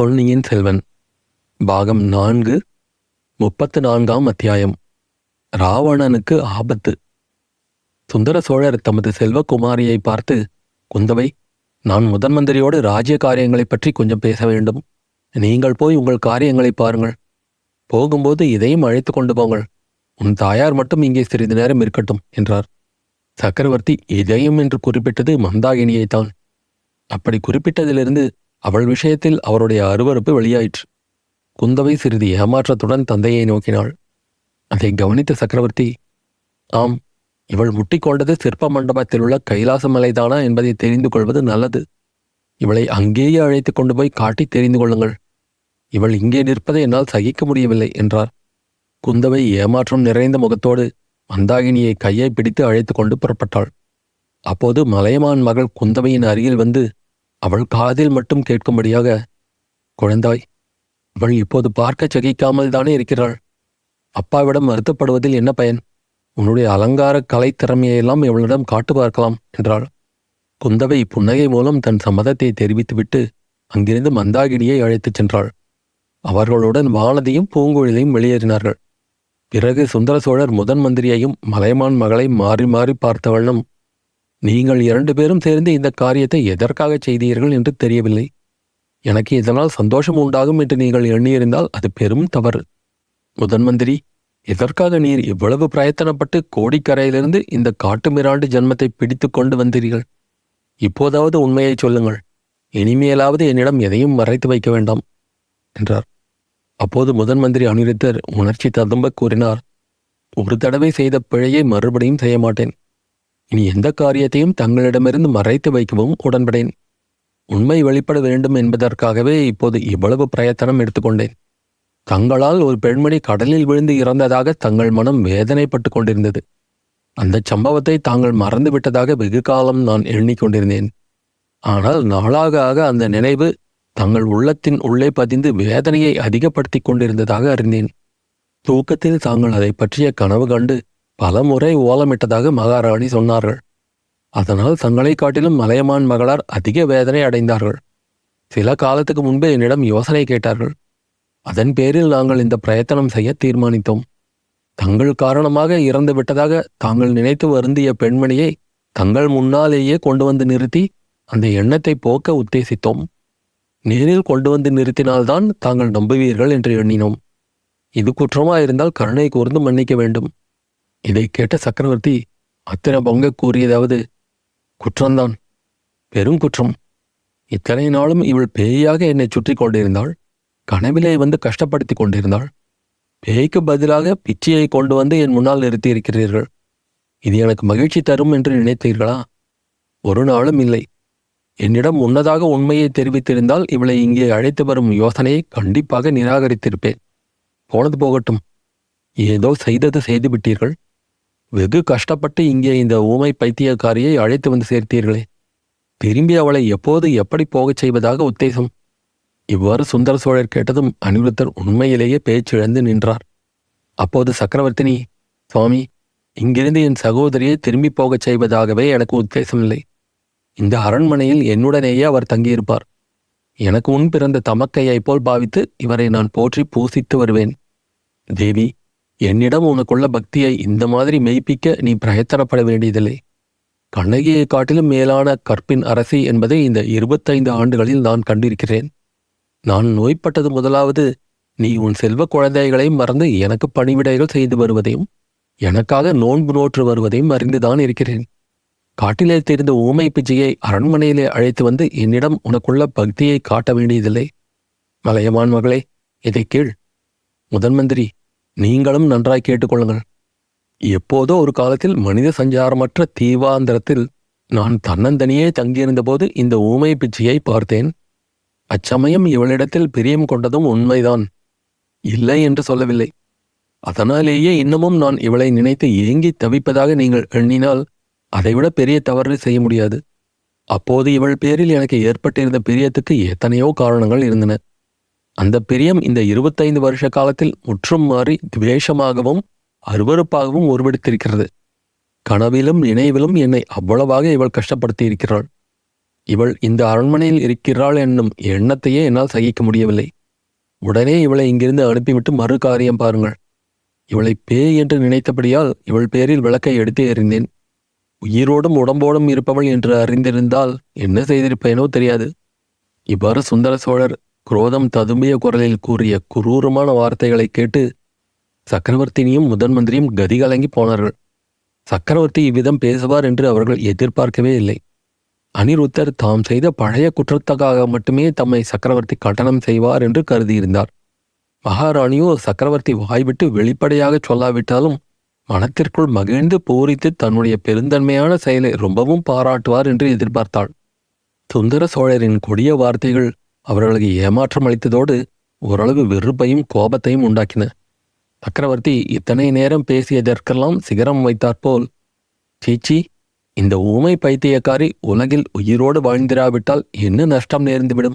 பொன்னியின் செல்வன். பாகம் நான்கு முப்பத்து நான்காம் அத்தியாயம். ராவணனுக்கு ஆபத்து. சுந்தர சோழர் தமது செல்வகுமாரியை பார்த்து குந்தவை நான் முதன் மந்திரியோடு ராஜ்ய காரியங்களைப் பற்றி கொஞ்சம் பேச வேண்டும். நீங்கள் போய் உங்கள் காரியங்களை பாருங்கள். போகும்போது இதையும் அழைத்து கொண்டு போங்கள். உன் தாயார் மட்டும் இங்கே சிறிது நேரம் இருக்கட்டும் என்றார். சக்கரவர்த்தி இதையும் என்று குறிப்பிட்டது மந்தாகினியைத்தான். அப்படி குறிப்பிட்டதிலிருந்து அவள் விஷயத்தில் அவருடைய அருவருப்பு வெளியாயிற்று. குந்தவை சிறிது ஏமாற்றத்துடன் தந்தையை நோக்கினாள். அதை கவனித்த சக்கரவர்த்தி ஆம் இவள் முட்டிக்கொண்டது சிற்ப மண்டபத்தில் உள்ள கைலாச மலைதானா என்பதை தெரிந்து கொள்வது நல்லது. இவளை அங்கேயே அழைத்து கொண்டு போய் காட்டி தெரிந்து கொள்ளுங்கள். இவள் இங்கே நிற்பதை என்னால் சகிக்க முடியவில்லை என்றார். குந்தவை ஏமாற்றம் நிறைந்த முகத்தோடு மந்தாகினியை கையை பிடித்து அழைத்து கொண்டு புறப்பட்டாள். அப்போது மலையமான் மகள் குந்தவையின் அருகில் வந்து அவள் காதில் மட்டும் கேட்கும்படியாக குழந்தாய் அவள் இப்போது பார்க்கச் சகிக்காமல் தானே இருக்கிறாள். அப்பாவிடம் வருத்தப்படுவதில் என்ன பயன்? உன்னுடைய அலங்கார கலைத் திறமையெல்லாம் இவளிடம் காட்டு பார்க்கலாம் என்றாள். குந்தவை புன்னகை மூலம் தன் சம்மதத்தை தெரிவித்துவிட்டு அங்கிருந்து மந்தாகினியை அழைத்துச் சென்றாள். அவர்களுடன் வானதியும் பூங்குழலியும் வெளியேறினார்கள். பிறகு சுந்தர சோழர் முதன் மந்திரியையும் மலைமான் மகளை மாறி மாறி பார்த்த வண்ணம் நீங்கள் இரண்டு பேரும் சேர்ந்து இந்த காரியத்தை எதற்காக செய்தீர்கள் என்று தெரியவில்லை. எனக்கு இதனால் சந்தோஷம் உண்டாகும் என்று நீங்கள் எண்ணியிருந்தால் அது பெரும் தவறு. முதன் மந்திரி எதற்காக நீர் இவ்வளவு பிரயத்தனப்பட்டு கோடிக்கரையிலிருந்து இந்த காட்டுமிராண்டு ஜன்மத்தை பிடித்து கொண்டு வந்தீர்கள்? இப்போதாவது உண்மையை சொல்லுங்கள். இனிமேலாவது என்னிடம் எதையும் மறைத்து வைக்க வேண்டாம் என்றார். அப்போது முதன் மந்திரி அனிருத்தர் உணர்ச்சி ததும்ப கூறினார் ஒரு தடவை செய்த பிழையை மறுபடியும் செய்ய மாட்டேன். இனி எந்த காரியத்தையும் தங்களிடமிருந்து மறைத்து வைக்கவும் உடன்படேன். உண்மை வெளிப்பட வேண்டும் என்பதற்காகவே இப்போது இவ்வளவு பிரயத்தனம் எடுத்துக்கொண்டேன். தங்களால் ஒரு பெண்மணி கடலில் விழுந்து இறந்ததாக தங்கள் மனம் வேதனைப்பட்டு கொண்டிருந்தது. அந்த சம்பவத்தை தாங்கள் மறந்து விட்டதாக வெகு காலம் நான் எண்ணிக்கொண்டிருந்தேன் ஆனால் நாளாக ஆக அந்த நினைவு தங்கள் உள்ளத்தின் உள்ளே பதிந்து வேதனையை அதிகப்படுத்திக் கொண்டிருந்ததாக அறிந்தேன். தூக்கத்தில் தாங்கள் அதை பற்றிய கனவு கண்டு பலமுறை ஓலமிட்டதாக மகாராணி சொன்னார்கள். அதனால் தங்களை காட்டிலும் மலையமான் மகளார் அதிக வேதனை அடைந்தார்கள். சில காலத்துக்கு முன்பே என்னிடம் யோசனை கேட்டார்கள். அதன் பேரில் நாங்கள் இந்த பிரயத்தனம் செய்ய தீர்மானித்தோம். தங்கள் காரணமாக இறந்து விட்டதாக தாங்கள் நினைத்து வருந்திய பெண்மணியை தங்கள் முன்னாலேயே கொண்டு வந்து நிறுத்தி அந்த எண்ணத்தை போக்க உத்தேசித்தோம். நேரில் கொண்டு வந்து நிறுத்தினால்தான் தாங்கள் நம்புவீர்கள் என்று எண்ணினோம். இது குற்றமாயிருந்தால் கருணை கூர்ந்து மன்னிக்க வேண்டும். இதை கேட்ட சக்கரவர்த்தி அத்தனை பொங்க கூறியதாவது குற்றம்தான் பெரும் குற்றம். இத்தனை நாளும் இவள் பேயாக என்னை சுற்றி கொண்டிருந்தாள் கனவிலே வந்து கஷ்டப்படுத்தி கொண்டிருந்தாள். பேய்க்கு பதிலாக பிச்சையை கொண்டு வந்து என் முன்னால் நிறுத்தியிருக்கிறீர்கள். இது எனக்கு மகிழ்ச்சி தரும் என்று நினைத்தீர்களா? ஒரு நாளும் இல்லை. என்னிடம் முன்னதாக உண்மையை தெரிவித்திருந்தால் இவளை இங்கே அழைத்து வரும் யோசனையை கண்டிப்பாக நிராகரித்திருப்பேன். போனது போகட்டும். ஏதோ செய்தது செய்துவிட்டீர்கள். வெகு கஷ்டப்பட்டு இங்கே இந்த ஊமை பைத்தியக்காரியை அழைத்து வந்து சேர்த்தீர்களே. திரும்பி அவளை எப்போது எப்படி போகச் செய்வதாக உத்தேசம். இவ்வாறு சுந்தர சோழர் கேட்டதும் அனிருத்தர் உண்மையிலேயே பேச்சிழந்து நின்றார். அப்போது சக்கரவர்த்தினி சுவாமி இங்கிருந்து என் சகோதரியை திரும்பி போகச் செய்வதாகவே எனக்கு உத்தேசமில்லை இந்த அரண்மனையில் என்னுடனேயே அவர் தங்கியிருப்பார். எனக்கு முன் பிறந்த தமக்கையைப் போல் பாவித்து இவரை நான் போற்றி பூசித்து வருவேன். தேவி என்னிடம் உனக்குள்ள பக்தியை இந்த மாதிரி மெய்ப்பிக்க நீ பிரயத்தனப்பட வேண்டியதில்லை. கண்ணகியை காட்டிலும் மேலான கற்பின் அரசி என்பதை இந்த இருபத்தைந்து ஆண்டுகளில் நான் கண்டிருக்கிறேன். நான் நோய்பட்டது முதலாவது நீ உன் செல்வ குழந்தைகளையும் மறந்து எனக்கு பணிவிடைகள் செய்து வருவதையும் எனக்காக நோன்பு நோற்று வருவதையும் அறிந்துதான் இருக்கிறேன். காட்டிலே தெரிந்த ஊமை பிஜையை அரண்மனையிலே அழைத்து வந்து என்னிடம் உனக்குள்ள பக்தியை காட்ட வேண்டியதில்லை. மலையமான் மகளே இதை கீழ் முதன் மந்திரி நீங்களும் நன்றாய் கேட்டுக்கொள்ளுங்கள். எப்போதோ ஒரு காலத்தில் மனித சஞ்சாரமற்ற தீவாந்திரத்தில் நான் தன்னந்தனியே தங்கியிருந்தபோது இந்த ஊமை பிச்சையை பார்த்தேன். அச்சமயம் இவளிடத்தில் பிரியம் கொண்டதும் உண்மைதான். இல்லை என்று சொல்லவில்லை. அதனாலேயே இன்னமும் நான் இவளை நினைத்து ஏங்கி தவிப்பதாக நீங்கள் எண்ணினால் அதைவிட பெரிய தவறு செய்ய முடியாது. அப்போது இவள் பேரில் எனக்கு ஏற்பட்டிருந்த பிரியத்துக்கு எத்தனையோ காரணங்கள் இருந்தன. அந்த பிரியம் இந்த இருபத்தைந்து வருஷ காலத்தில் முற்றும் மாறி துவேஷமாகவும் அருவறுப்பாகவும் உருவெடுத்திருக்கிறது. கனவிலும் நினைவிலும் என்னை அவ்வளவாக இவள் கஷ்டப்படுத்தி இருக்கிறாள் இவள் இந்த அரண்மனையில் இருக்கிறாள் என்னும் எண்ணத்தையே என்னால் சகிக்க முடியவில்லை. உடனே இவளை இங்கிருந்து அனுப்பிவிட்டு மறு காரியம் பாருங்கள். இவளை பேய் என்று நினைத்தபடியால் இவள் பேரில் விளக்கை எடுத்து எறிந்தேன். உயிரோடும் உடம்போடும் இருப்பவள் என்று அறிந்திருந்தால் என்ன செய்திருப்பேனோ தெரியாது. இவ்வாறு சுந்தர சோழர் குரோதம் ததும்பிய குரலில் கூறிய குரூரமான வார்த்தைகளை கேட்டு சக்கரவர்த்தினியும் முதன் மந்திரியும் கதிகலங்கி போனார்கள். சக்கரவர்த்தி இவ்விதம் பேசுவார் என்று அவர்கள் எதிர்பார்க்கவே இல்லை. அனிருத்தர் தாம் செய்த பழைய குற்றத்துக்காக மட்டுமே தம்மை சக்கரவர்த்தி கட்டணம் செய்வார் என்று கருதியிருந்தார். மகாராணியோ சக்கரவர்த்தி வாய்விட்டு வெளிப்படையாக சொல்லாவிட்டாலும் மனத்திற்குள் மகிழ்ந்து பூரித்து தன்னுடைய பெருந்தன்மையான செயலை ரொம்பவும் பாராட்டுவார் என்று எதிர்பார்த்தாள். சுந்தர சோழரின் கொடிய வார்த்தைகள் அவர்களுக்கு ஏமாற்றம் அளித்ததோடு ஓரளவு வெறுப்பையும் கோபத்தையும் உண்டாக்கின. சக்கரவர்த்தி இத்தனை நேரம் பேசியதற்கெல்லாம் சிகரம் வைத்தாற்போல் சீச்சி இந்த ஊமை பைத்தியக்காரி உலகில் உயிரோடு வாழ்ந்திராவிட்டால் என்ன நஷ்டம் நேர்ந்துவிடும்?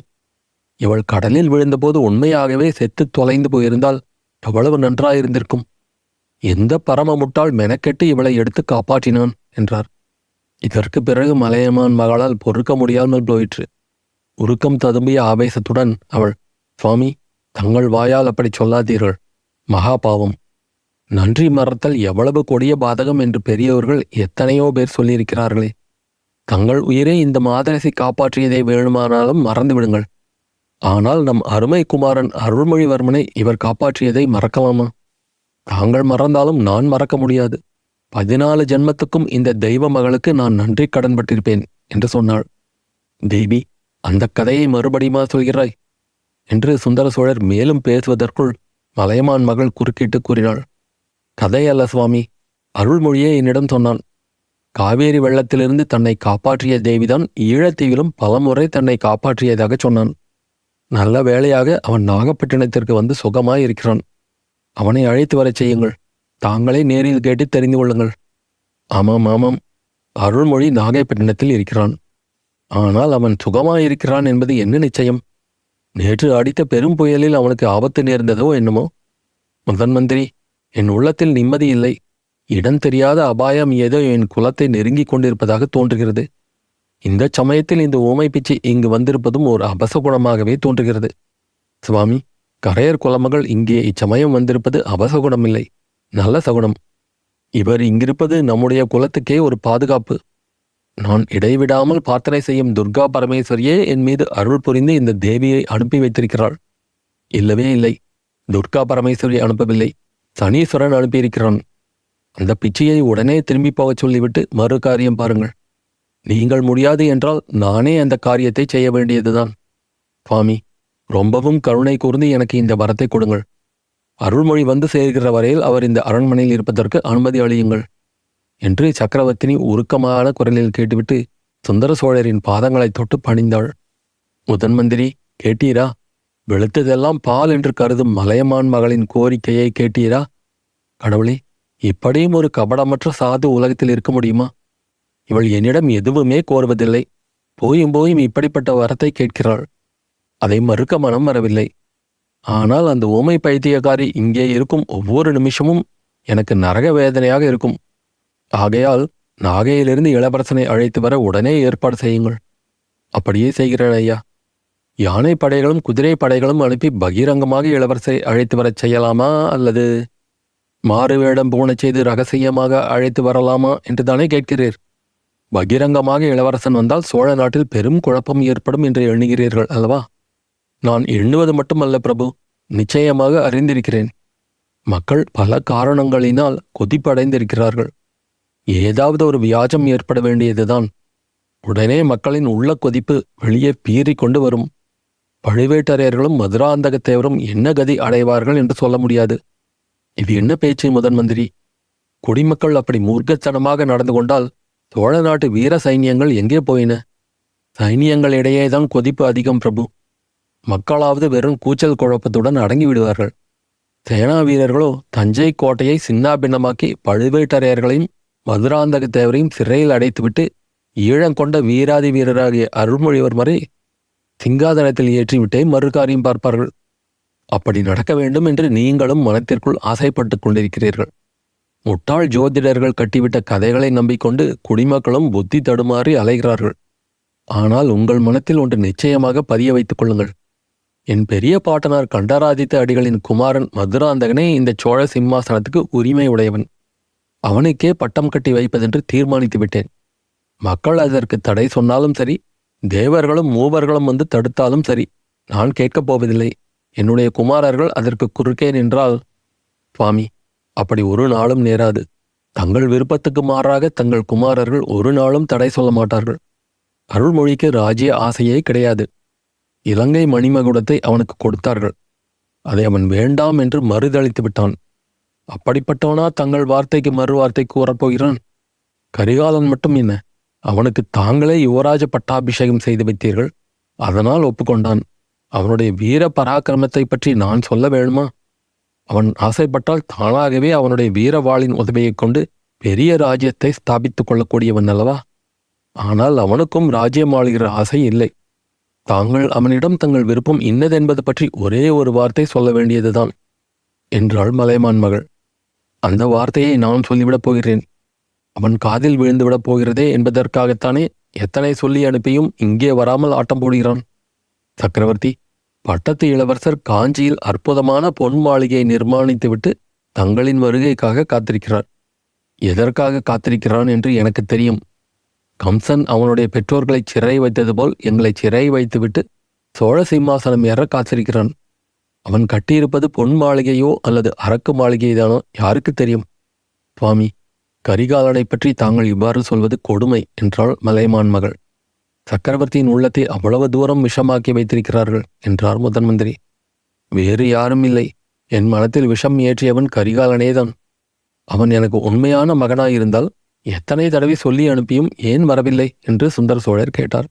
இவள் கடலில் விழுந்தபோது உண்மையாகவே செத்து தொலைந்து போயிருந்தால் எவ்வளவு நன்றாயிருந்திருக்கும்? எந்த பரமமுட்டால் மெனக்கெட்டு இவளை எடுத்து காப்பாற்றினான்? என்றார். இதற்கு பிறகு மலையமான் மகளால் பொறுக்க முடியாமல் போயிற்று. உருக்கம் ததும்பிய ஆவேசத்துடன் அவள் சுவாமி தங்கள் வாயால் அப்படி சொல்லாதீர்கள். மகா பாவம். நன்றி மறத்தல் எவ்வளவு கொடிய பாதகம் என்று பெரியவர்கள் எத்தனையோ பேர் சொல்லியிருக்கிறார்களே. தங்கள் உயிரை இந்த மாதரசி காப்பாற்றியதை வேணுமானாலும் மறந்துவிடுங்கள். ஆனால் நம் அருமை குமாரன் அருள்மொழிவர்மனை இவர் காப்பாற்றியதை மறக்கலாமா? தாங்கள் மறந்தாலும் நான் மறக்க முடியாது. பதினாலு ஜென்மத்துக்கும் இந்த தெய்வ மகளுக்கு நான் நன்றி கடன்பட்டிருப்பேன் என்று சொன்னாள். தேவி அந்த கதையை மறுபடியுமா சொல்கிறாய்? என்று சுந்தர சோழர் மேலும் பேசுவதற்குள் மலையமான் மகள் குறுக்கிட்டு கூறினாள். கதை அல்ல சுவாமி. அருள்மொழியே என்னிடம் சொன்னான். காவேரி வெள்ளத்திலிருந்து தன்னை காப்பாற்றிய தேவிதான் ஈழத்தீவிலும் பலமுறை தன்னை காப்பாற்றியதாக சொன்னான். நல்ல வேளையாக அவன் நாகப்பட்டினத்திற்கு வந்து சுகமாய் இருக்கிறான் அவனை அழைத்து வரச் செய்யுங்கள். தாங்களே நேரில் கேட்டு தெரிந்து கொள்ளுங்கள். ஆமாம் ஆமாம். அருள்மொழி நாகைப்பட்டினத்தில் இருக்கிறான். ஆனால் அவன் சுகமாயிருக்கிறான் என்பது என்ன நிச்சயம்? நேற்று அடித்த பெரும் புயலில் அவனுக்கு ஆபத்து நேர்ந்ததோ என்னமோ? முதன் மந்திரி என் உள்ளத்தில் நிம்மதி இல்லை. இடம் தெரியாத அபாயம் ஏதோ என் குலத்தை நெருங்கிக் கொண்டிருப்பதாக தோன்றுகிறது. இந்த சமயத்தில் இந்த ஊமை பிச்சை இங்கு வந்திருப்பதும் ஒரு அபசகுணமாகவே தோன்றுகிறது. சுவாமி கரையர் குலமகள் இங்கே இச்சமயம் வந்திருப்பது அபசகுணமில்லை நல்ல சகுனம் இவர் இங்கிருப்பது நம்முடைய குலத்துக்கே ஒரு பாதுகாப்பு. நான் இடைவிடாமல் பிரார்த்தனை செய்யும் துர்கா பரமேஸ்வரியே என் மீது அருள் புரிந்து இந்த தேவியை அனுப்பி வைத்திருக்கிறாள். இல்லவே இல்லை. துர்கா பரமேஸ்வரி அனுப்பவில்லை. சனீஸ்வரன் அனுப்பியிருக்கிறான். அந்த பிச்சையை உடனே திரும்பி போகச் சொல்லிவிட்டு மறு காரியம் பாருங்கள். நீங்கள் முடியாது என்றால் நானே அந்த காரியத்தை செய்ய வேண்டியதுதான். சுவாமி ரொம்பவும் கருணை கூர்ந்து எனக்கு இந்த வரத்தை கொடுங்கள். அருள்மொழி வந்து சேர்கிற வரையில் அவர் இந்த அரண்மனையில் இருப்பதற்கு அனுமதி அளியுங்கள். என்று சக்கரவர்த்தினி உருக்கமான குரலில் கேட்டுவிட்டு சுந்தர சோழரின் பாதங்களை தொட்டு பணிந்தாள். முதன் மந்திரி கேட்டீரா? வெளுத்ததெல்லாம் பால் என்று கருதும் மலையமான் மகளின் கோரிக்கையை கேட்டீரா? கடவுளே இப்படியும் ஒரு கபடமற்ற சாது உலகத்தில் இருக்க முடியுமா? இவள் என்னிடம் எதுவுமே கோருவதில்லை. போயும் போயும் இப்படிப்பட்ட வரத்தை கேட்கிறாள். அதை மறுக்க மனம் வரவில்லை. ஆனால் அந்த ஊமை பைத்தியக்காரி இங்கே இருக்கும் ஒவ்வொரு நிமிஷமும் எனக்கு நரக வேதனையாக இருக்கும். ஆகையால் நாகையிலிருந்து இளவரசனை அழைத்து வர உடனே ஏற்பாடு செய்யுங்கள். அப்படியே செய்கிறேன் ஐயா. யானை படைகளும் குதிரை படைகளும் அனுப்பி பகிரங்கமாக இளவரசரை அழைத்து வரச் செய்யலாமா அல்லது மாறு வேடம் பூணச் செய்து ரகசியமாக அழைத்து வரலாமா என்று தானே கேட்கிறீர். பகிரங்கமாக இளவரசன் வந்தால் சோழ நாட்டில் பெரும் குழப்பம் ஏற்படும் என்று எண்ணுகிறீர்கள் அல்லவா? நான் எண்ணுவது மட்டுமல்ல பிரபு நிச்சயமாக அறிந்திருக்கிறேன். மக்கள் பல காரணங்களினால் கொதிப்படைந்திருக்கிறார்கள். ஏதாவது ஒரு வியாஜம் ஏற்பட வேண்டியதுதான். உடனே மக்களின் உள்ள கொதிப்பு வெளியே பீறிக் கொண்டு வரும். பழுவேட்டரையர்களும் மதுராந்தகத்தேவரும் என்ன கதி அடைவார்கள் என்று சொல்ல முடியாது. இது என்ன பேச்சு முதன் மந்திரி? குடிமக்கள் அப்படி மூர்க்கத்தனமாக நடந்து கொண்டால் சோழ நாட்டு வீர சைனியங்கள் எங்கே போயின? சைனியங்களிடையேதான் கொதிப்பு அதிகம் பிரபு. மக்களாவது வெறும் கூச்சல் குழப்பத்துடன் அடங்கி விடுவார்கள். சேனா வீரர்களோ தஞ்சை கோட்டையை சின்னாபின்னமாக்கி பழுவேட்டரையர்களையும் மதுராந்தக தேவரையும் சிறையில் அடைத்துவிட்டு ஈழங்கொண்ட வீராதி வீரராகிய அருள்மொழிவர்மரை சிங்காதனத்தில் ஏற்றிவிட்டே மறுகாரியம் பார்ப்பார்கள். அப்படி நடக்க வேண்டும் என்று நீங்களும் மனத்திற்குள் ஆசைப்பட்டுக் கொண்டிருக்கிறீர்கள். முட்டாள் ஜோதிடர்கள் கட்டிவிட்ட கதைகளை நம்பிக்கொண்டு குடிமக்களும் புத்தி தடுமாறி அலைகிறார்கள். ஆனால் உங்கள் மனத்தில் ஒன்று நிச்சயமாக பதிய வைத்துக் கொள்ளுங்கள். என் பெரிய பாட்டனார் கண்டராதித்த அடிகளின் குமாரன் மதுராந்தகனே இந்த சோழ சிம்மாசனத்துக்கு உரிமை உடையவன். அவனுக்கே பட்டம் கட்டி வைப்பதென்று தீர்மானித்து விட்டேன். மக்கள் அதற்கு தடை சொன்னாலும் சரி தேவர்களும் மூவர்களும் வந்து தடுத்தாலும் சரி நான் கேட்கப் போவதில்லை. என்னுடைய குமாரர்கள் அதற்கு குறுக்கே நின்றால் சுவாமி அப்படி ஒரு நாளும் நேராது. தங்கள் விருப்பத்துக்கு மாறாக தங்கள் குமாரர்கள் ஒரு நாளும் தடை சொல்ல மாட்டார்கள். அருள்மொழிக்கு ராஜ்ய ஆசையே கிடையாது. இலங்கை மணிமகுடத்தை அவனுக்கு கொடுத்தார்கள். அதை அவன் வேண்டாம் என்று மறுதளித்து விட்டான். அப்படிப்பட்டவனா தங்கள் வார்த்தைக்கு மறு வார்த்தை கூறப்போகிறான் கரிகாலன் மட்டும் என்ன? அவனுக்கு தாங்களே யுவராஜ பட்டாபிஷேகம் செய்து வைத்தீர்கள். அதனால் ஒப்புக்கொண்டான். அவனுடைய வீர பராக்கிரமத்தை பற்றி நான் சொல்ல வேணுமா அவன் ஆசைப்பட்டால் தானாகவே அவனுடைய வீரவாளின் உதவியைக் கொண்டு பெரிய ராஜ்யத்தை ஸ்தாபித்துக் கொள்ளக்கூடியவன் அல்லவா? ஆனால் அவனுக்கும் ராஜ்யம் ஆளுகிற ஆசை இல்லை. தாங்கள் அவனிடம் தங்கள் விருப்பம் இன்னதென்பது பற்றி ஒரே ஒரு வார்த்தை சொல்ல வேண்டியதுதான். என்றாள் மலைமான் மகள். அந்த வார்த்தையை நான் சொல்லிவிடப் போகிறேன். அவன் காதில் விழுந்துவிடப் போகிறதே என்பதற்காகத்தானே எத்தனை சொல்லி அனுப்பியும் இங்கே வராமல் ஆட்டம் போடுகிறான். சக்கரவர்த்தி பட்டத்து இளவரசர் காஞ்சியில் அற்புதமான பொன் மாளிகையை நிர்மாணித்துவிட்டு தங்களின் வருகைக்காக காத்திருக்கிறார். எதற்காக காத்திருக்கிறான் என்று எனக்கு தெரியும். கம்சன் அவனுடைய பெற்றோர்களை சிறை வைத்தது போல் எங்களை சிறை வைத்துவிட்டு சோழ சிம்மாசனம் ஏற காத்திருக்கிறான். அவன் கட்டியிருப்பது பொன் மாளிகையோ அல்லது அரக்கு மாளிகைதானோ யாருக்கு தெரியும்? சுவாமி கரிகாலனை பற்றி தாங்கள் இவ்வாறு சொல்வது கொடுமை என்றாள் மலைமான் மகள். சக்கரவர்த்தியின் உள்ளத்தை அவ்வளவு தூரம் விஷமாக்கி வைத்திருக்கிறார்கள் என்றார் முதன் மந்திரி. வேறு யாரும் இல்லை. என் மனத்தில் விஷம் ஏற்றியவன் கரிகாலனேதான். அவன் எனக்கு உண்மையான மகனாயிருந்தால் எத்தனை தடவை சொல்லி அனுப்பியும் ஏன் வரவில்லை என்று சுந்தர சோழர் கேட்டார்.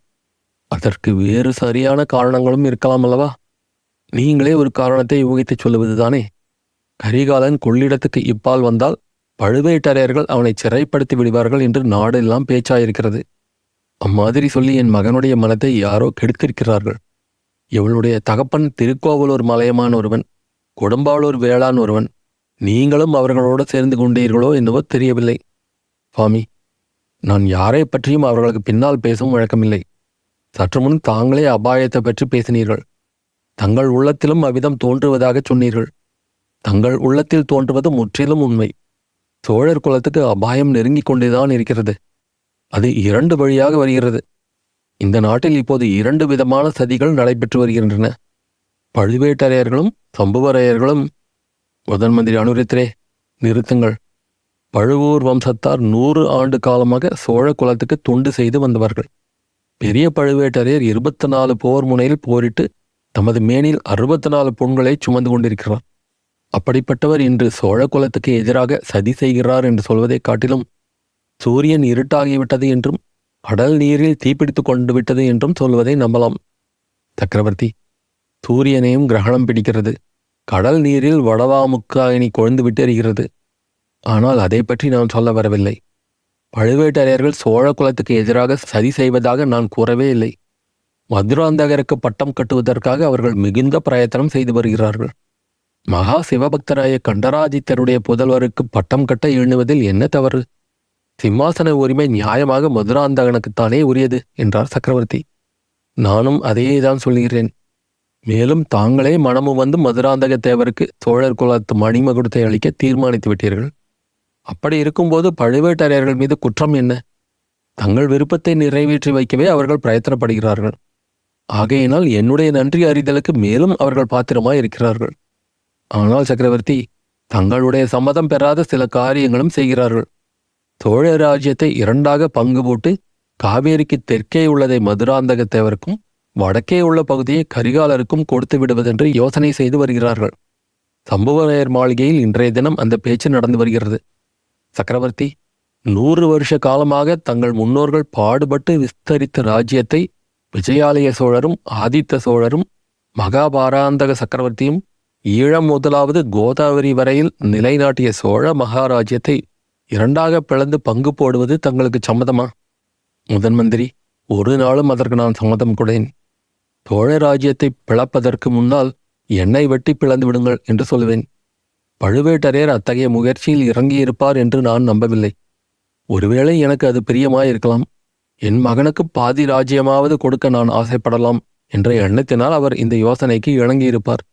அதற்கு வேறு சரியான காரணங்களும் இருக்கலாம் அல்லவா? நீங்களே ஒரு காரணத்தை யூகித்துச் சொல்லுவதுதானே? கரிகாலன் கொள்ளிடத்துக்கு இப்பால் வந்தால் பழுவேட்டரையர்கள் அவனை சிறைப்படுத்தி விடுவார்கள் என்று நாடெல்லாம் பேச்சாயிருக்கிறது. அம்மாதிரி சொல்லி என் மகனுடைய மனத்தை யாரோ கெடுத்திருக்கிறார்கள். இவளுடைய தகப்பன் திருக்கோவலூர் மலையமான ஒருவன் கொடும்பாளூர் வேளாண் ஒருவன். நீங்களும் அவர்களோடு சேர்ந்து கொண்டீர்களோ என்னவோ தெரியவில்லை. சுவாமி நான் யாரை பற்றியும் அவர்களுக்கு பின்னால் பேசவும் வழக்கமில்லை. சற்று முன் தாங்களே அபாயத்தை பற்றி பேசினீர்கள். தங்கள் உள்ளத்திலும் அவ்விதம் தோன்றுவதாக சொன்னீர்கள். தங்கள் உள்ளத்தில் தோன்றுவது முற்றிலும் உண்மை. சோழர் குலத்துக்கு அபாயம் நெருங்கிக் கொண்டேதான் இருக்கிறது. அது இரண்டு வழியாக வருகிறது. இந்த நாட்டில் இப்போது இரண்டு விதமான சதிகள் நடைபெற்று வருகின்றன. பழுவேட்டரையர்களும் சம்புவரையர்களும் முதன் மந்திரி அனுரித்திரே நிறுத்துங்கள். பழுவூர் வம்சத்தார் நூறு ஆண்டு காலமாக சோழ குலத்துக்கு தொண்டு செய்து வந்தவர்கள். பெரிய பழுவேட்டரையர் இருபத்தி நாலு போர் முனையில் போரிட்டு தமது மேனில் அறுபத்தி நாலு பொண்களை சுமந்து கொண்டிருக்கிறார். அப்படிப்பட்டவர் இன்று சோழ குலத்துக்கு எதிராக சதி செய்கிறார் என்று சொல்வதைக் காட்டிலும் சூரியன் இருட்டாகிவிட்டது என்றும் கடல் நீரில் தீப்பிடித்து கொண்டு விட்டது என்றும் சொல்வதை நம்பலாம். சக்கரவர்த்தி சூரியனையும் கிரகணம் பிடிக்கிறது. கடல் நீரில் வடவாமுக்காயினி கொழுந்து விட்டு ஆனால் அதை பற்றி நான் சொல்ல வரவில்லை. பழுவேட்டரையர்கள் சோழ குலத்துக்கு எதிராக சதி செய்வதாக நான் கூறவே இல்லை. மதுராந்தகருக்கு பட்டம் கட்டுவதற்காக அவர்கள் மிகுந்த பிரயத்தனம் செய்து வருகிறார்கள். மகா சிவபக்தராய கண்டராதித்தருடைய புதல்வருக்கு பட்டம் கட்ட எண்ணுவதில் என்ன தவறு? சிம்மாசன உரிமை நியாயமாக மதுராந்தகனுக்குத்தானே உரியது? என்றார் சக்கரவர்த்தி. நானும் அதையே தான் சொல்கிறேன் மேலும் தாங்களே மனமு வந்து மதுராந்தக தேவருக்கு சோழர் குலத்து மணிமகுடத்தை அளிக்க தீர்மானித்து விட்டீர்கள். அப்படி இருக்கும்போது பழுவேட்டரையர்கள் மீது குற்றம் என்ன? தங்கள் விருப்பத்தை நிறைவேற்றி வைக்கவே அவர்கள் பிரயத்தனப்படுகிறார்கள். ஆகையினால் என்னுடைய நன்றி அறிதலுக்கு மேலும் அவர்கள் பாத்திரமாய் இருக்கிறார்கள். ஆனால் சக்கரவர்த்தி தங்களுடைய சம்மதம் பெறாத சில காரியங்களும் செய்கிறார்கள். சோழ ராஜ்யத்தை இரண்டாக பங்கு போட்டு காவேரிக்கு தெற்கே உள்ளதை மதுராந்தக தேவருக்கும் வடக்கே உள்ள பகுதியை கரிகாலருக்கும் கொடுத்து விடுவதென்று யோசனை செய்து வருகிறார்கள். சம்புவரையர் மாளிகையில் இன்றைய தினம் அந்த பேச்சு நடந்து வருகிறது. சக்கரவர்த்தி நூறு வருஷ காலமாக தங்கள் முன்னோர்கள் பாடுபட்டு விஸ்தரித்த ராஜ்யத்தை விஜயாலய சோழரும் ஆதித்த சோழரும் மகாபாராந்தக சக்கரவர்த்தியும் ஈழம் முதலாவது கோதாவரி வரையில் நிலைநாட்டிய சோழ மகாராஜ்யத்தை இரண்டாக பிளந்து பங்கு போடுவது தங்களுக்கு சம்மதமா? முதன் மந்திரி ஒரு நாளும் அதற்கு நான் சம்மதம் கொடேன் சோழ ராஜ்யத்தை பிளப்பதற்கு முன்னால் என்னை வெட்டி பிளந்து விடுங்கள் என்று சொல்லுவேன். பழுவேட்டரையர் அத்தகைய முயற்சியில் இறங்கியிருப்பார் என்று நான் நம்பவில்லை. ஒருவேளை எனக்கு அது பிரியமாயிருக்கலாம். என் மகனுக்கு பாதி ராஜ்யமாவது கொடுக்க நான் ஆசைப்படலாம் என்ற எண்ணத்தினால் அவர் இந்த யோசனைக்கு இணங்கியிருப்பார்.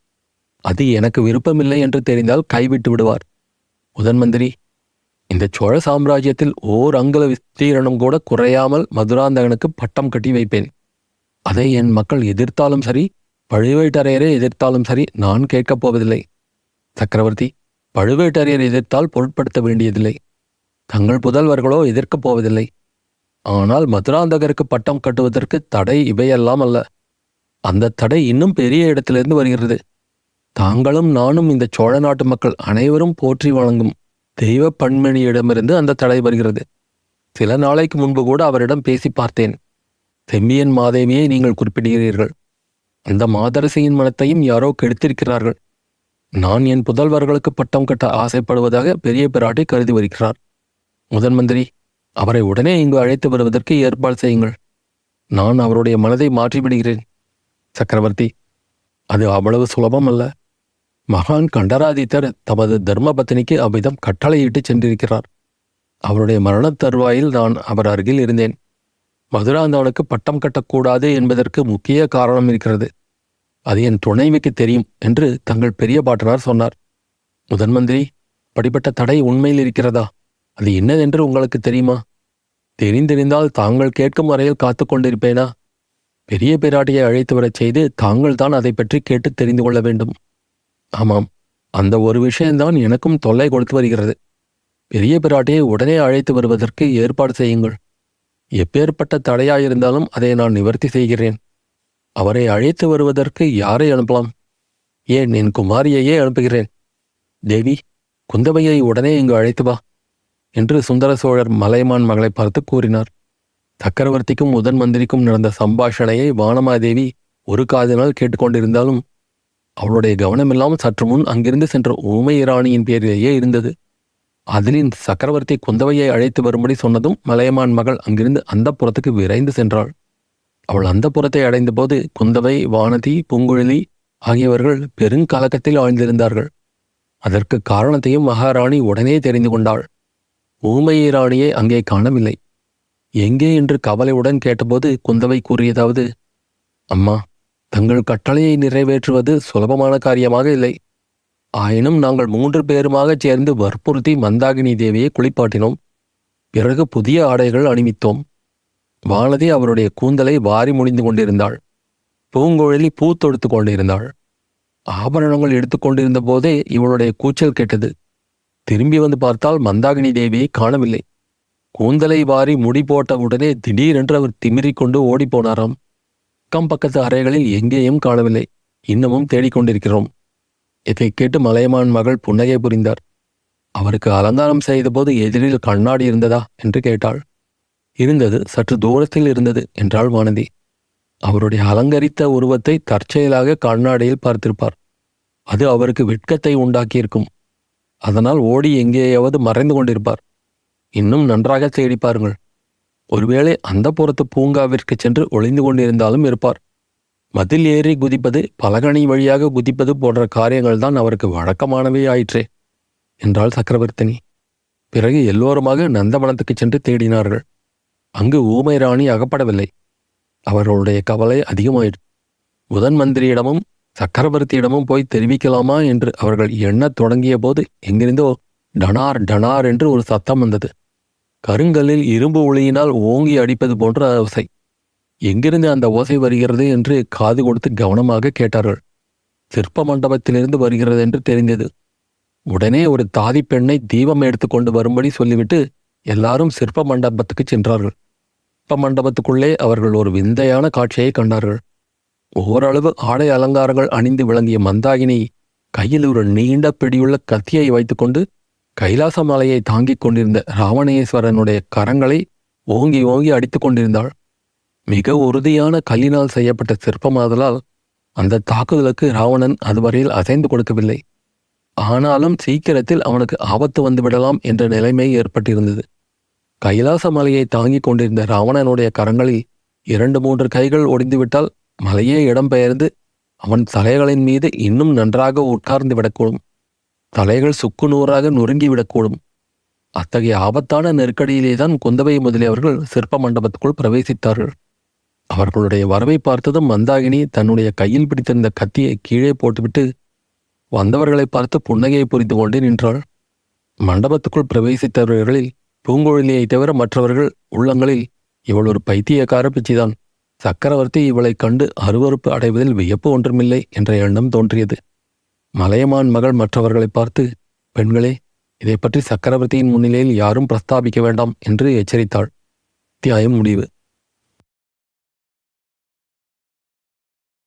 அது எனக்கு விருப்பமில்லை என்று தெரிந்தால் கைவிட்டு விடுவார். முதன் மந்திரி இந்த சோழ சாம்ராஜ்யத்தில் ஓர் அங்குல விஸ்தீரணம் கூட குறையாமல் மதுராந்தகனுக்கு பட்டம் கட்டி வைப்பேன். அதை என் மக்கள் எதிர்த்தாலும் சரி பழுவேட்டரையரை எதிர்த்தாலும் சரி நான் கேட்கப் போவதில்லை. சக்கரவர்த்தி பழுவேட்டரையர் எதிர்த்தால் பொருட்படுத்த வேண்டியதில்லை. தங்கள் புதல்வர்களோ எதிர்க்கப் போவதில்லை. ஆனால் மதுராந்தகருக்கு பட்டம் கட்டுவதற்கு தடை இவையெல்லாம் அல்ல. அந்த தடை இன்னும் பெரிய இடத்திலிருந்து வருகிறது. தாங்களும் நானும் இந்த சோழ நாட்டு மக்கள் அனைவரும் போற்றி வழங்கும் தெய்வ பண்மணியிடமிருந்து அந்த தடை வருகிறது. சில நாளைக்கு முன்பு கூட அவரிடம் பேசி பார்த்தேன். செம்மியன் மாதேவியை நீங்கள் குறிப்பிடுகிறீர்கள். அந்த மாதரசியின் மனத்தையும் யாரோ கெடுத்திருக்கிறார்கள். நான் என் புதல்வர்களுக்கு பட்டம் கட்ட ஆசைப்படுவதாக பெரிய பிராட்டி கருதி வருகிறார். முதன் மந்திரி அவரை உடனே இங்கு அழைத்து வருவதற்கு ஏற்பாடு செய்யுங்கள். நான் அவருடைய மனதை மாற்றிவிடுகிறேன். சக்கரவர்த்தி அது அவ்வளவு சுலபம் அல்ல. மகான் கண்டராதித்தர் தமது தர்மபத்தினிக்கு அவ்விதம் கட்டளையிட்டு சென்றிருக்கிறார். அவருடைய மரணத் தருவாயில் நான் அவர் அருகில் இருந்தேன். மதுராந்தவனுக்கு பட்டம் கட்டக்கூடாது என்பதற்கு முக்கிய காரணம் இருக்கிறது. அது என் துணைவிக்கு தெரியும் என்று தங்கள் பெரிய பாட்டனார் சொன்னார். முதன்மந்திரி படிப்பட்ட தடை உண்மையில் இருக்கிறதா? அது என்னதென்று உங்களுக்கு தெரியுமா? தெரிந்திருந்தால் தாங்கள் கேட்கும் வரையில் காத்து கொண்டிருப்பேனா? பெரிய பிராட்டியை அழைத்து வரச் செய்து தாங்கள் தான் அதை பற்றி கேட்டு தெரிந்து கொள்ள வேண்டும். ஆமாம் அந்த ஒரு விஷயம்தான் எனக்கும் தொல்லை கொடுத்து வருகிறது. பெரிய பிராட்டியை உடனே அழைத்து வருவதற்கு ஏற்பாடு செய்யுங்கள். எப்பேற்பட்ட தடையாயிருந்தாலும் அதை நான் நிவர்த்தி செய்கிறேன். அவரை அழைத்து வருவதற்கு யாரை அனுப்பலாம்? ஏன் என் குமாரியையே அனுப்புகிறேன்? தேவி குந்தவையை உடனே இங்கு அழைத்து வா. என்று சுந்தர சோழர் மலைமான் மகளை பார்த்து கூறினார். சக்கரவர்த்திக்கும் முதன் மந்திரிக்கும் நடந்த சம்பாஷணையை வானமாதேவி ஒரு காதினால் கேட்டுக்கொண்டிருந்தாலும் அவளுடைய கவனமெல்லாம் சற்று முன் அங்கிருந்து சென்ற ஊமை இராணியின் பேரிலேயே இருந்தது. அதிலின் சக்கரவர்த்தி குந்தவையை அழைத்து வரும்படி சொன்னதும் மலையமான் மகள் அங்கிருந்து அந்த புறத்துக்கு விரைந்து சென்றாள். அவள் அந்த புறத்தை அடைந்தபோது குந்தவை வானதி பூங்குழலி ஆகியவர்கள் பெருங்கலக்கத்தில் ஆழ்ந்திருந்தார்கள். அதற்கு காரணத்தையும் மகாராணி உடனே தெரிந்து கொண்டாள். ஊமையை ராணியை அங்கே காணவில்லை. எங்கே என்று கவலையுடன் கேட்டபோது குந்தவை கூறியதாவது அம்மா தங்கள் கட்டளையை நிறைவேற்றுவது சுலபமான காரியமாக இல்லை. ஆயினும் நாங்கள் மூன்று பேருமாகச் சேர்ந்து வற்புறுத்தி மந்தாகினி தேவியை குளிப்பாட்டினோம். பிறகு புதிய ஆடைகள் அணிவித்தோம். வானதி அவருடைய கூந்தலை வாரி முடிந்து கொண்டிருந்தாள். பூங்குழலி பூ தொடுத்து கொண்டிருந்தாள். ஆபரணங்கள் எடுத்துக்கொண்டிருந்த போதே இவளுடைய கூச்சல் கேட்டது. திரும்பி வந்து பார்த்தால் மந்தாகினி தேவியை காணவில்லை. கூந்தலை வாரி முடி போட்ட உடனே திடீரென்று அவர் திமிரிக் கொண்டு ஓடிப்போனாராம் அக்கம் பக்கத்து அறைகளில் எங்கேயும் காணவில்லை. இன்னமும் தேடிக்கொண்டிருக்கிறோம் இதை கேட்டு மலையமான் மகள் புன்னகை புரிந்தார். அவருக்கு அலங்காரம் செய்தபோது எதிரில் கண்ணாடி இருந்ததா என்று கேட்டாள். இருந்தது சற்று தூரத்தில் இருந்தது என்றாள் வானதி. அவருடைய அலங்கரித்த உருவத்தை தற்செயலாக கண்ணாடியில் பார்த்திருப்பார். அது அவருக்கு வெட்கத்தை உண்டாக்கியிருக்கும். அதனால் ஓடி எங்கேயாவது மறைந்து கொண்டிருப்பார். இன்னும் நன்றாக தேடி பாருங்கள். ஒருவேளை அந்த புறத்து பூங்காவிற்கு சென்று ஒளிந்து கொண்டிருந்தாலும் இருப்பார். மதில் ஏறி குதிப்பது பலகணி வழியாக குதிப்பது போன்ற காரியங்கள் தான் அவருக்கு வழக்கமானவே ஆயிற்றே என்றாள் சக்கரவர்த்தினி. பிறகு எல்லோருமாக நந்தவனத்துக்கு சென்று தேடினார்கள். அங்கு ஊமை ராணி அகப்படவில்லை. அவர்களுடைய கவலை அதிகமாயிற்று. முதன் மந்திரியிடமும் சக்கரவர்த்தியிடமும் போய் தெரிவிக்கலாமா என்று அவர்கள் எண்ணத் தொடங்கிய போது எங்கிருந்தோ டனார் டனார் என்று ஒரு சத்தம் வந்தது. கருங்கல்லில் இரும்பு ஒளியினால் ஓங்கி அடிப்பது போன்ற ஓசை. எங்கிருந்து அந்த ஓசை வருகிறது என்று காது கொடுத்து கவனமாக கேட்டார்கள். சிற்ப மண்டபத்திலிருந்து வருகிறது என்று தெரிந்தது. உடனே ஒரு தாதி பெண்ணை தீபம் எடுத்துக்கொண்டு வரும்படி சொல்லிவிட்டு எல்லாரும் சிற்ப மண்டபத்துக்கு சென்றார்கள். சிற்ப மண்டபத்துக்குள்ளே அவர்கள் ஒரு விந்தையான காட்சியை கண்டார்கள். ஓரளவு ஆடை அலங்காரங்கள் அணிந்து விளங்கிய மந்தாகினி கையில் ஒரு நீண்ட பிடியுள்ள கத்தியை வைத்துக்கொண்டு கைலாச மலையை தாங்கிக் கொண்டிருந்த ராவணேஸ்வரனுடைய கரங்களை ஓங்கி ஓங்கி அடித்துக் கொண்டிருந்தாள். மிக உறுதியான கல்லினால் செய்யப்பட்ட சிற்பமாதலால் அந்த தாக்குதலுக்கு ராவணன் அதுவரையில் அசைந்து கொடுக்கவில்லை. ஆனாலும் சீக்கிரத்தில் அவனுக்கு ஆபத்து வந்துவிடலாம் என்ற நிலைமை ஏற்பட்டிருந்தது. கைலாச மலையை தாங்கிக் கொண்டிருந்த ராவணனுடைய கரங்களில் இரண்டு மூன்று கைகள் ஒடிந்துவிட்டால் மலையே இடம்பெயர்ந்து அவன் தலைகளின் மீது இன்னும் நன்றாக உட்கார்ந்து விடக்கூடும். தலைகள் சுக்கு நூறாக நொறுங்கிவிடக்கூடும் அத்தகைய ஆபத்தான நெருக்கடியிலேதான் குந்தவை முதலியவர்கள் சிற்ப மண்டபத்துக்குள் பிரவேசித்தார்கள். அவர்களுடைய வரவை பார்த்ததும் மந்தாகினி தன்னுடைய கையில் பிடித்திருந்த கத்தியை கீழே போட்டுவிட்டு வந்தவர்களை பார்த்து புன்னகையை புரிந்து கொண்டு நின்றாள். மண்டபத்துக்குள் பிரவேசித்தவர்களில் பூங்குழலியை தவிர மற்றவர்கள் உள்ளங்களில் இவள் ஒரு பைத்தியக்கார பிச்சிதான். சக்கரவர்த்தி இவளைக் கண்டு அருவருப்பு அடைவதில் வியப்பு ஒன்றுமில்லை என்ற எண்ணம் தோன்றியது. மலையமான் மகள் மற்றவர்களை பார்த்து பெண்களே இதை பற்றி சக்கரவர்த்தியின் முன்னிலையில் யாரும் பிரஸ்தாபிக்க வேண்டாம் என்று எச்சரித்தாள். அத்தியாயம் முடிவு.